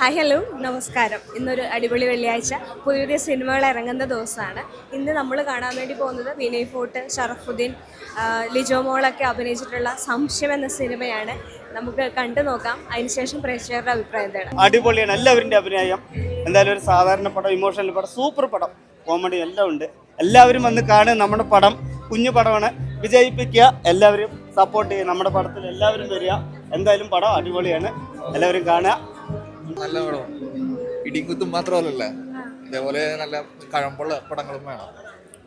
Hi hello നമസ്കാരം. ഇന്നൊരു അടിപൊളി വെള്ളിയാഴ്ച. പുതിയ പുതിയ സിനിമകൾ ഇറങ്ങുന്ന ദിവസമാണ്. ഇന്ന് നമ്മൾ കാണാൻ വേണ്ടി പോകുന്നത് വിനയ് ഫോർട്ട് ഷറഫുദ്ദീൻ ലിജോ മോളൊക്കെ അഭിനയിച്ചിട്ടുള്ള സംശയം എന്ന സിനിമയാണ്. നമുക്ക് കണ്ടു നോക്കാം. അതിനുശേഷം പ്രേക്ഷകരുടെ അഭിപ്രായം എന്താണ്? അടിപൊളിയാണ്. എല്ലാവരുടെ അഭിനയം. എന്തായാലും ഒരു സാധാരണ പടം ഇമോഷണൽ പടം സൂപ്പർ പടം കോമഡി എല്ലാം ഉണ്ട്. എല്ലാവരും വന്ന് കാണുക. നമ്മുടെ പടം കുഞ്ഞു പടമാണ്. വിജയിപ്പിക്കുക. എല്ലാവരും സപ്പോർട്ട് ചെയ്യുക. നമ്മുടെ പടത്തിൽ എല്ലാവരും വരിക. എന്തായാലും പടം അടിപൊളിയാണ്. എല്ലാവരും കാണുക. നല്ല പടം ഇടിക്കുത്തും മാത്രമല്ലല്ല? ഇതേപോലെ നല്ല കഴമ്പുള്ള പടങ്ങളും വേണം.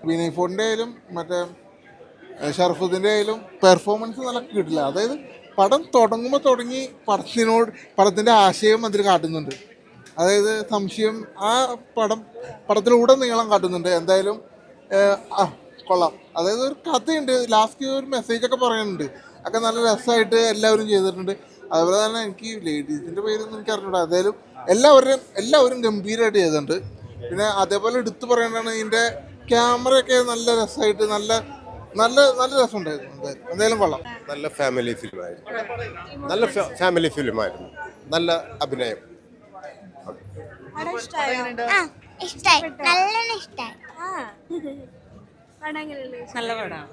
വിനയ് ഫോണിന്റെ ആയാലും മറ്റേ ഷർഫുദ്ദിന്റെ ആയാലും പെർഫോമൻസ് നല്ല കിട്ടില്ല. അതായത് പടം തുടങ്ങുമ്പോൾ തുടങ്ങി പടത്തിനോട് പടത്തിന്റെ ആശയം അതിൽ കാട്ടുന്നുണ്ട്. അതായത് സംശയം ആ പടം പടത്തിലൂടെ നീളം കാട്ടുന്നുണ്ട്. എന്തായാലും കൊള്ളാം. അതായത് ഒരു കഥയുണ്ട്. ലാസ്റ്റ് ഒരു മെസ്സേജൊക്കെ പറയുന്നുണ്ട്. ഒക്കെ നല്ല രസമായിട്ട് എല്ലാവരും ചെയ്തിട്ടുണ്ട്. അതുപോലെ തന്നെ എനിക്ക് ലേഡീസിന്റെ പേരൊന്നും എനിക്ക് അറിഞ്ഞൂടാ. എന്തായാലും എല്ലാവരും എല്ലാവരും ഗംഭീരമായിട്ട് ചെയ്തിട്ടുണ്ട്. പിന്നെ അതേപോലെ എടുത്തു പറയേണ്ടതാണ് ഇതിന്റെ ക്യാമറയൊക്കെ നല്ല രസമായിട്ട് നല്ല നല്ല നല്ല രസമുണ്ടായിരുന്നു എന്തായാലും എന്തായാലും കൊള്ളാം. നല്ല ഫാമിലി ഫിലിമായിരുന്നു നല്ല ഫാമിലി ഫിലിമായിരുന്നു നല്ല അഭിനയം. പടം ഇഷ്ടമായോ ഇഷ്ടായി. നല്ല ഇഷ്ടായി. ആ. പടം നല്ല പടമാണ്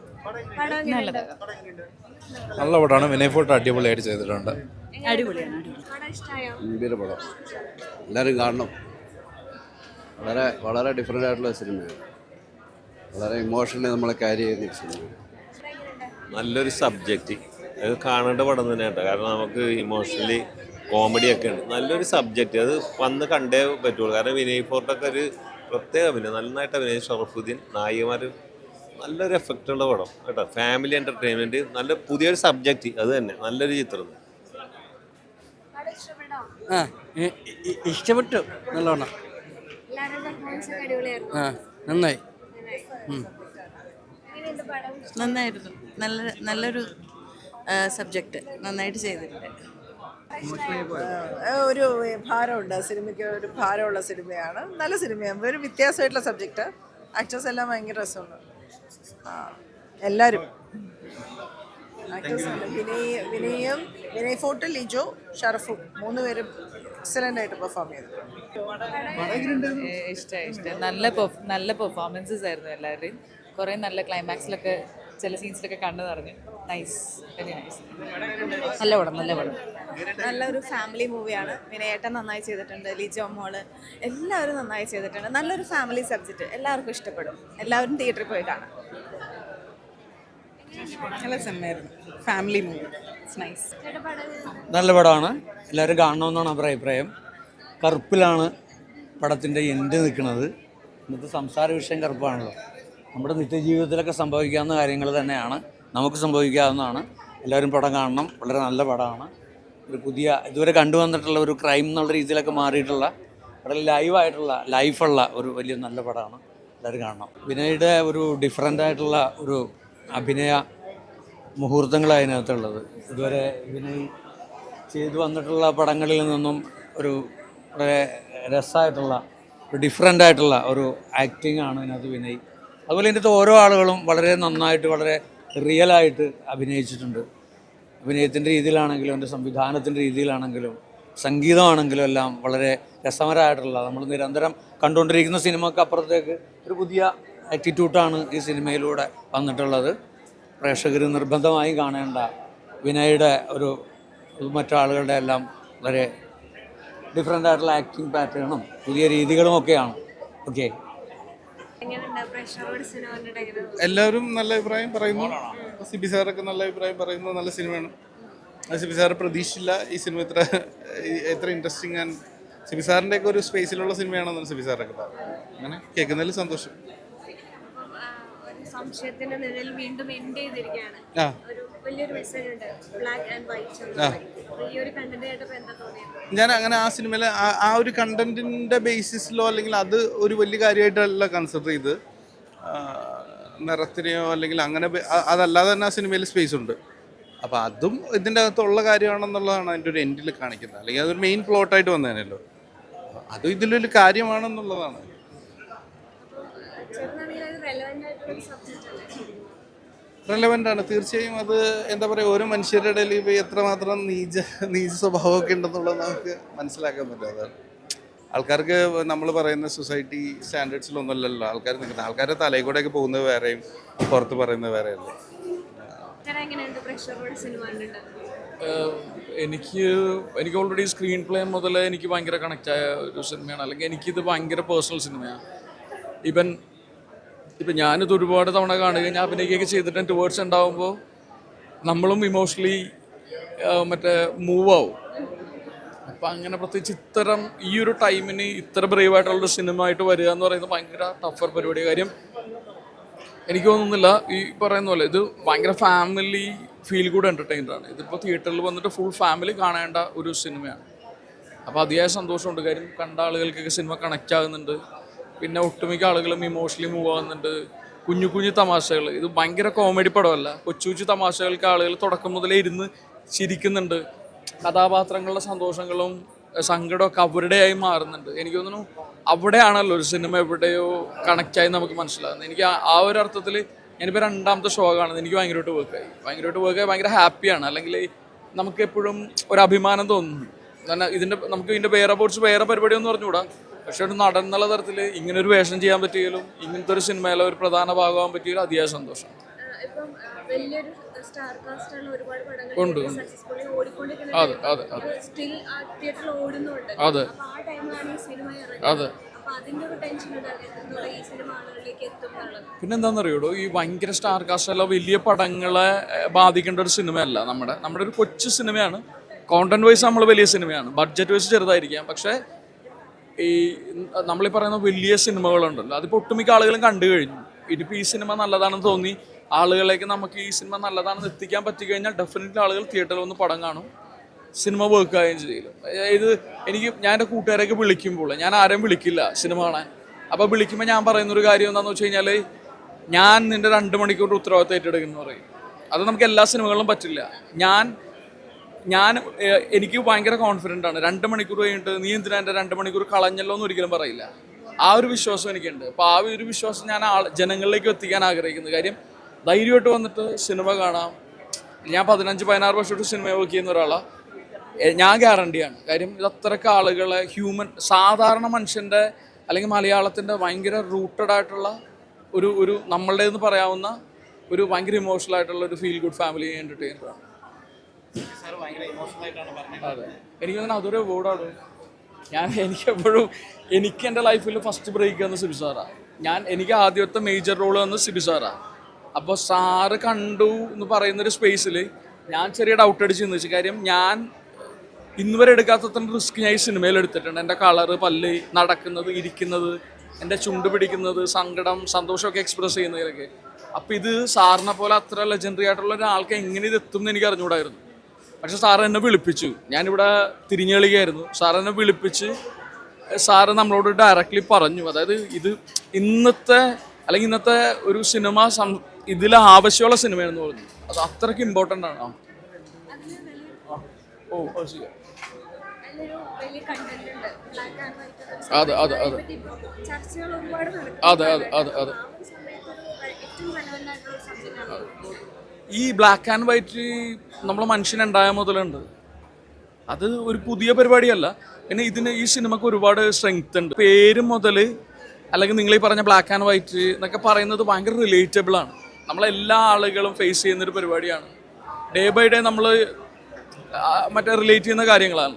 നല്ല പടമാണ്. വിനയ് ഫോട്ടോ അടിപൊളിയായിട്ട് ചെയ്തിട്ടുണ്ട്. അടിപൊളിയാണ്. ഗംഭീര പടം. എല്ലാവരും കാണണം. വളരെ വളരെ ഡിഫറെന്റ് ആയിട്ടുള്ള സിനിമയാണ്. വളരെ ഇമോഷണലി നമ്മളെ ക്യാരി ചെയ്യുന്ന സിനിമയാണ്. നല്ലൊരു സബ്ജക്റ്റ് അത് കാണേണ്ട പടം തന്നെ കേട്ടോ. കാരണം നമുക്ക് ഇമോഷണലി കോമഡി ഒക്കെ ഉണ്ട്. നല്ലൊരു സബ്ജക്റ്റ് അത് വന്ന് കണ്ടേ പറ്റുള്ളൂ. കാരണം വിനയ് ഫോർട്ടൊക്കെ ഒരു പ്രത്യേക അഭിനയം. നന്നായിട്ട് അഭിനയം ഷറഫുദ്ദീൻ നായികമാർ നല്ലൊരു എഫക്റ്റ് ഉള്ള പടം കേട്ടോ. ഫാമിലി എന്റർടൈൻമെന്റ് നല്ല പുതിയൊരു സബ്ജക്റ്റ് അത് തന്നെ. നല്ലൊരു ചിത്രം. പടം ഇഷ്ടപ്പെട്ടോ? ആ നല്ലോണം. ആ നന്നായി. നന്നായിരുന്നു. നല്ല നല്ലൊരു സബ്ജക്റ്റ് നന്നായിട്ട് ചെയ്തിട്ടുണ്ട്. ഒരു ഭാരമുണ്ട്. സിനിമയ്ക്ക് ഒരു ഭാരമുള്ള സിനിമയാണ്. നല്ല സിനിമയാണ്. ഒരു വ്യത്യാസമായിട്ടുള്ള സബ്ജക്റ്റ് ആക്ടേഴ്സ് എല്ലാം ഭയങ്കര രസമുണ്ട് എല്ലാവരും ആക്ടേഴ്സ് വിനയ് വിനയും വിനയ് ഫോർട്ടും ലിജോ ഷറഫും. മൂന്ന് പേരും എക്സലന്റ് ആയിട്ട് പെർഫോം ചെയ്തു. ഇഷ്ടമായി ഇഷ്ടം നല്ല നല്ല പെർഫോമൻസസ് ആയിരുന്നു എല്ലാവരുടെയും. കുറേ നല്ല ക്ലൈമാക്സിലൊക്കെ ചില സീൻസിലൊക്കെ കണ്ടു നിറഞ്ഞു. നൈസ് വെരി നൈസ് നല്ല പടം നല്ല പടം. നല്ലൊരു ഫാമിലി മൂവിയാണ് വിനയേട്ടൻ നന്നായി ചെയ്തിട്ടുണ്ട് ലിജോ മോൾ എല്ലാവരും നന്നായി ചെയ്തിട്ടുണ്ട്. നല്ലൊരു ഫാമിലി സബ്ജക്റ്റ് എല്ലാവർക്കും ഇഷ്ടപ്പെടും. എല്ലാവരും തിയേറ്ററിൽ പോയി കാണാം. നല്ല ഫാമിലി മൂവി നൈസ് നല്ല പടമാണ്. എല്ലാവരും കാണണമെന്നാണ് അവരുടെ അഭിപ്രായം. കറുപ്പിലാണ് പടത്തിന്റെ എൻഡ് നിൽക്കുന്നത്. ഇന്നത്തെ സംസാര വിഷയം കറുപ്പാണല്ലോ. നമ്മുടെ നിത്യജീവിതത്തിലൊക്കെ സംഭവിക്കാവുന്ന കാര്യങ്ങൾ തന്നെയാണ്. നമുക്ക് സംഭവിക്കാവുന്നതാണ്. എല്ലാവരും പടം കാണണം. വളരെ നല്ല പടമാണ്. ഒരു പുതിയ ഇതുവരെ കണ്ടുവന്നിട്ടുള്ള ഒരു ക്രൈം എന്നുള്ള രീതിയിലൊക്കെ മാറിയിട്ടുള്ള വളരെ ലൈവായിട്ടുള്ള ലൈഫുള്ള ഒരു വലിയ നല്ല പടമാണ്. എല്ലാവരും കാണണം. വിനയുടെ ഒരു ഡിഫറെന്റ് ആയിട്ടുള്ള ഒരു അഭിനയ മുഹൂർത്തങ്ങളാണ് അതിനകത്തുള്ളത്. ഇതുവരെ വിനയ് ചെയ്തു വന്നിട്ടുള്ള പടങ്ങളിൽ നിന്നും ഒരു വളരെ രസമായിട്ടുള്ള ഒരു ഡിഫറെന്റ് ആയിട്ടുള്ള ഒരു ആക്ടിംഗ് ആണ് ഇതിനകത്ത് വിനയ്. അതുപോലെ ഇതിനകത്ത് ഓരോ ആളുകളും വളരെ നന്നായിട്ട് വളരെ റിയലായിട്ട് അഭിനയിച്ചിട്ടുണ്ട്. അഭിനയത്തിന്റെ രീതിയിലാണെങ്കിലും എന്റെ സംവിധാനത്തിന്റെ രീതിയിലാണെങ്കിലും സംഗീതമാണെങ്കിലും എല്ലാം വളരെ രസകരമായിട്ടുള്ള നമ്മൾ നിരന്തരം കണ്ടുകൊണ്ടിരിക്കുന്ന സിനിമക്ക് അപ്പുറത്തേക്ക് ഒരു പുതിയ ആറ്റിറ്റ്യൂട്ടാണ് ഈ സിനിമയിലൂടെ വന്നിട്ടുള്ളത്. പ്രേക്ഷകർ നിർബന്ധമായി കാണേണ്ട വിനയുടെ ഒരു മറ്റാളുകളുടെ എല്ലാം വളരെ ഡിഫറെന്റ് ആയിട്ടുള്ള ആക്ടിങ് പാറ്റേണും പുതിയ രീതികളും ഒക്കെയാണ്. ഓക്കെ എല്ലാവരും നല്ല അഭിപ്രായം പറയുന്നു. സിബി സാറൊക്കെ നല്ല അഭിപ്രായം പറയുന്നു. നല്ല സിനിമയാണ്. സിബി സാറ് പ്രതീക്ഷിച്ചില്ല ഈ സിനിമ ഇത്ര എത്ര ഇൻട്രസ്റ്റിംഗ് ആൻഡ് സിബി സാറിന്റെ ഒക്കെ ഒരു സ്പേസിലുള്ള സിനിമയാണെന്നാണ് സിബി സാറൊക്കെ പറഞ്ഞത്. അങ്ങനെ കേൾക്കുന്നതിൽ സന്തോഷം. സംശയത്തിന്റെ നിഴൽ വീണ്ടും എൻഡ് ചെയ്തിരിക്കുകയാണ്. ഒരു വലിയൊരു മെസ്സേജ് ഉണ്ട്. ബ്ലാക്ക് ആൻഡ് വൈറ്റ് ഈ ഒരു എന്താ തോന്നിയത്? ഞാൻ അങ്ങനെ ആ സിനിമയിലെ ആ- ഒരു കണ്ടന്റിന്റെ ബേസിസിലോ അല്ലെങ്കിൽ അത് ഒരു വലിയ കാര്യമായിട്ടല്ല കൺസിഡർ ചെയ്ത്. നിറത്തിനെയോ അല്ലെങ്കിൽ അങ്ങനെ അതല്ലാതെ തന്നെ ആ സിനിമയിൽ സ്പേസ് ഉണ്ട്. അപ്പോൾ അതും ഇതിന്റെ അകത്തുള്ള കാര്യമാണെന്നുള്ളതാണ് അതിന്റെ ഒരു എൻഡിൽ കാണിക്കുന്നത്. അല്ലെങ്കിൽ അതൊരു മെയിൻ പ്ലോട്ടായിട്ട് വന്നതിനല്ലോ അതും ഇതിലൊരു കാര്യമാണെന്നുള്ളതാണ്. റെലവെന്റ് ആണ്. തീർച്ചയായും അത് എന്താ പറയുക ഒരു മനുഷ്യരുടെ ഇടയിൽ ഇപ്പോൾ എത്രമാത്രം നീച നീച സ്വഭാവമൊക്കെ ഉണ്ടെന്നുള്ളത് നമുക്ക് മനസ്സിലാക്കാൻ പറ്റും. അതാണ് ആൾക്കാർക്ക് നമ്മൾ പറയുന്ന സൊസൈറ്റി സ്റ്റാൻഡേർഡ്സിലൊന്നുമല്ലല്ലോ ആൾക്കാർ നിൽക്കുന്നത് ആൾക്കാരുടെ തലയിൽ കൂടെയൊക്കെ പോകുന്നത് വേറെയും പുറത്ത് പറയുന്നത് വേറെയല്ലേ എനിക്ക് എനിക്ക് ഓൾറെഡി സ്ക്രീൻ പ്ലേ മുതൽ എനിക്ക് ഭയങ്കര കണക്റ്റ് ആയ ഒരു സിനിമയാണ് അല്ലെങ്കിൽ എനിക്കിത് ഭയങ്കര പേഴ്സണൽ സിനിമയാണ് ഇവൻ ഇപ്പം ഞാനിത് ഒരുപാട് തവണ കാണുകയും ഞാൻ അഭിനയിക്കുകയൊക്കെ ചെയ്തിട്ട് ടുവേർഡ്സ് ഉണ്ടാകുമ്പോൾ നമ്മളും ഇമോഷണലി മറ്റേ മൂവ് ആവും. അപ്പം അങ്ങനെ പ്രത്യേകിച്ച് ഇത്തരം ഈ ഒരു ടൈമിന് ഇത്ര ബ്രേവ് ആയിട്ടുള്ളൊരു സിനിമ ആയിട്ട് വരിക എന്ന് പറയുന്നത് ഭയങ്കര ടഫർ പരിപാടി കാര്യം എനിക്ക് തോന്നുന്നില്ല ഈ പറയുന്ന പോലെ ഇത് ഭയങ്കര ഫാമിലി ഫീൽ ഗുഡ് എന്റർടൈനറാണ് ഇതിപ്പോൾ തിയേറ്ററിൽ വന്നിട്ട് ഫുൾ ഫാമിലി കാണേണ്ട ഒരു സിനിമയാണ്. അപ്പോൾ അതിയായ സന്തോഷമുണ്ട്. കാര്യം കണ്ട ആളുകൾക്കൊക്കെ സിനിമ കണക്റ്റ് ആകുന്നുണ്ട്. പിന്നെ ഒട്ടുമിക്ക ആളുകളും ഇമോഷണലി മൂവ് ആകുന്നുണ്ട് കുഞ്ഞു കുഞ്ഞു തമാശകൾ ഇത് ഭയങ്കര കോമഡി പടമല്ല. കൊച്ചു കൊച്ചു തമാശകൾക്ക് ആളുകൾ തുടക്കം മുതലേ ഇരുന്ന് ചിരിക്കുന്നുണ്ട്. കഥാപാത്രങ്ങളുടെ സന്തോഷങ്ങളും സങ്കടമൊക്കെ അവരുടെയായി മാറുന്നുണ്ട്. എനിക്ക് തോന്നുന്നു അവിടെയാണല്ലോ ഒരു സിനിമ എവിടെയോ കണക്റ്റായി നമുക്ക് മനസ്സിലാകുന്നത്. എനിക്ക് ആ- ആ ഒരു അർത്ഥത്തിൽ ഞാനിപ്പോൾ രണ്ടാമത്തെ ഷോ കാണുന്നത് എനിക്ക് ഭയങ്കരമായിട്ട് വർക്കായി ഭയങ്കരമായിട്ട് വർക്കായി ഭയങ്കര ഹാപ്പിയാണ് അല്ലെങ്കിൽ നമുക്ക് എപ്പോഴും ഒരു അഭിമാനം തോന്നുന്നു. കാരണം ഇതിന്റെ നമുക്ക് ഇതിന്റെ വേറെ കുറിച്ച് വേറെ പരിപാടിയൊന്നും പറഞ്ഞുകൂടാ പക്ഷെ ഒരു നടൻ എന്നുള്ള തരത്തിൽ ഇങ്ങനെ ഒരു വേഷം ചെയ്യാൻ പറ്റിയാലും ഇങ്ങനത്തെ ഒരു സിനിമയിലെ ഒരു പ്രധാന ഭാഗമാകാൻ പറ്റിയാലും അതിയായ സന്തോഷം. ഉണ്ട്. അതെ, അതെ, അതെ. അതെ. അതെ. പിന്നെന്താണെന്നറിയോടോ ഈ ഭയങ്കര സ്റ്റാർ കാസ്റ്റ് അല്ല വലിയ പടങ്ങളെ ബാധിക്കേണ്ട ഒരു സിനിമയല്ല നമ്മുടെ. നമ്മുടെ ഒരു കൊച്ചു സിനിമയാണ്. കോണ്ടന്റ് വൈസ് നമ്മൾ വലിയ സിനിമയാണ്. ബഡ്ജറ്റ് വൈസ് ചെറുതായിരിക്കാം. പക്ഷേ ഈ നമ്മളീ പറയുന്ന വലിയ സിനിമകളുണ്ടല്ലോ അതിപ്പോൾ ഒട്ടുമിക്ക ആളുകളും കണ്ടു കഴിഞ്ഞു. ഇനിയിപ്പോൾ ഈ സിനിമ നല്ലതാണെന്ന് തോന്നി. ആളുകളിലേക്ക് നമുക്ക് ഈ സിനിമ നല്ലതാണെന്ന് എത്തിക്കാൻ പറ്റിക്കഴിഞ്ഞാൽ ഡെഫിനറ്റ്ലി ആളുകൾ തിയേറ്ററിൽ വന്ന് പടം കാണും. സിനിമ വർക്ക് ആവുകയും ചെയ്യും. ഇത് എനിക്ക് ഞാൻ എന്റെ കൂട്ടുകാരൊക്കെ വിളിക്കുമ്പോൾ ഞാൻ ആരെയും വിളിക്കില്ല സിനിമ കാണാൻ. അപ്പോൾ വിളിക്കുമ്പോൾ ഞാൻ പറയുന്നൊരു കാര്യം എന്താണെന്ന് വെച്ച് കഴിഞ്ഞാൽ ഞാൻ നിന്റെ രണ്ട് മണിക്കൂർ ഉത്തരവാദിത്തം ഏറ്റെടുക്കുന്നു പറയും. അത് നമുക്ക് എല്ലാ സിനിമകളിലും പറ്റില്ല. ഞാൻ ഞാൻ എനിക്ക് ഭയങ്കര കോൺഫിഡന്റ് ആണ്. രണ്ട് മണിക്കൂർ കഴിഞ്ഞിട്ട് നീ എന്തിനാ എന്റെ രണ്ട് മണിക്കൂർ കളഞ്ഞല്ലോ എന്ന് ഒരിക്കലും പറയില്ല. ആ ഒരു വിശ്വാസം എനിക്കുണ്ട്. അപ്പോൾ ആ ഒരു വിശ്വാസം ഞാൻ ആൾ ജനങ്ങളിലേക്ക് എത്തിക്കാൻ ആഗ്രഹിക്കുന്നത് കാര്യം ധൈര്യമായിട്ട് വന്നിട്ട് സിനിമ കാണാം. ഞാൻ പതിനഞ്ച് പതിനാറ് വർഷമായിട്ട് സിനിമ വർക്ക് ചെയ്യുന്ന ഒരാളാണ് ഞാൻ ഗ്യാരണ്ടിയാണ് കാര്യം ഇത് അത്രയ്ക്ക് ആളുകളെ ഹ്യൂമൻ സാധാരണ മനുഷ്യന്റെ അല്ലെങ്കിൽ മലയാളത്തിന്റെ ഭയങ്കര റൂട്ടഡ് ആയിട്ടുള്ള ഒരു ഒരു നമ്മളുടേതെന്ന് പറയാവുന്ന ഒരു ഭയങ്കര ഇമോഷണൽ ആയിട്ടുള്ള ഒരു ഫീൽ ഗുഡ് ഫാമിലി എന്റർടൈനറാണ് അതെ. എനിക്ക് തന്നെ അതൊരു ബോർഡാണ് ഞാൻ എനിക്ക് എപ്പോഴും എനിക്ക് എന്റെ ലൈഫിൽ ഫസ്റ്റ് ബ്രേക്ക് വന്ന സിബി ഞാൻ എനിക്ക് ആദ്യത്തെ മേജർ റോൾ വന്ന സിബി അപ്പോൾ സാറ് കണ്ടു എന്ന് പറയുന്നൊരു സ്പേസിൽ ഞാൻ ചെറിയ ഡൗട്ട് അടിച്ച് നിന്ന്. വെച്ചു കാര്യം ഞാൻ ഇന്ന് വരെ എടുക്കാത്ത റിസ്ക് ഞാൻ ഈ സിനിമയിൽ എടുത്തിട്ടുണ്ട്. എന്റെ കളറ് പല്ല് നടക്കുന്നത് ഇരിക്കുന്നത് എന്റെ ചുണ്ട് പിടിക്കുന്നത് സങ്കടം സന്തോഷമൊക്കെ എക്സ്പ്രസ് ചെയ്യുന്നതിലൊക്കെ. അപ്പോൾ ഇത് സാറിനെ പോലെ അത്ര ലെജൻഡറി ആയിട്ടുള്ള ഒരാൾക്ക് എങ്ങനെ ഇത് എത്തും എന്ന് എനിക്ക് അറിഞ്ഞുകൂടായിരുന്നു. പക്ഷെ സാർ എന്നെ വിളിപ്പിച്ചു. ഞാനിവിടെ തിരിഞ്ഞളിയായിരുന്നു സാർ എന്നെ വിളിപ്പിച്ച് സാറ് നമ്മളോട് ഡയറക്റ്റ്ലി പറഞ്ഞു. അതായത് ഇത് ഇന്നത്തെ അല്ലെങ്കിൽ ഇന്നത്തെ ഒരു സിനിമ സം ഇതിൽ ആവശ്യമുള്ള സിനിമയാണെന്ന് പറഞ്ഞു. അത് അത്രയ്ക്ക് ഇമ്പോർട്ടന്റ് ആണ്. ഓ അത് അതെ, അതെ, അതെ അതെ അതെ അതെ. ഈ ബ്ലാക്ക് ആൻഡ് വൈറ്റ് നമ്മൾ മനുഷ്യനുണ്ടായ മുതലുണ്ട്. അത് ഒരു പുതിയ പരിപാടിയല്ല. പിന്നെ ഇതിന് ഈ സിനിമക്ക് ഒരുപാട് സ്ട്രെങ്ത് ഉണ്ട്. പേര് മുതൽ അല്ലെങ്കിൽ നിങ്ങൾ ഈ പറഞ്ഞ ബ്ലാക്ക് ആൻഡ് വൈറ്റ് എന്നൊക്കെ പറയുന്നത് ഭയങ്കര റിലേറ്റബിൾ ആണ്. നമ്മളെല്ലാ ആളുകളും ഫേസ് ചെയ്യുന്നൊരു പരിപാടിയാണ്. ഡേ ബൈ ഡേ നമ്മൾ മറ്റേ റിലേറ്റ് ചെയ്യുന്ന കാര്യങ്ങളാണ്.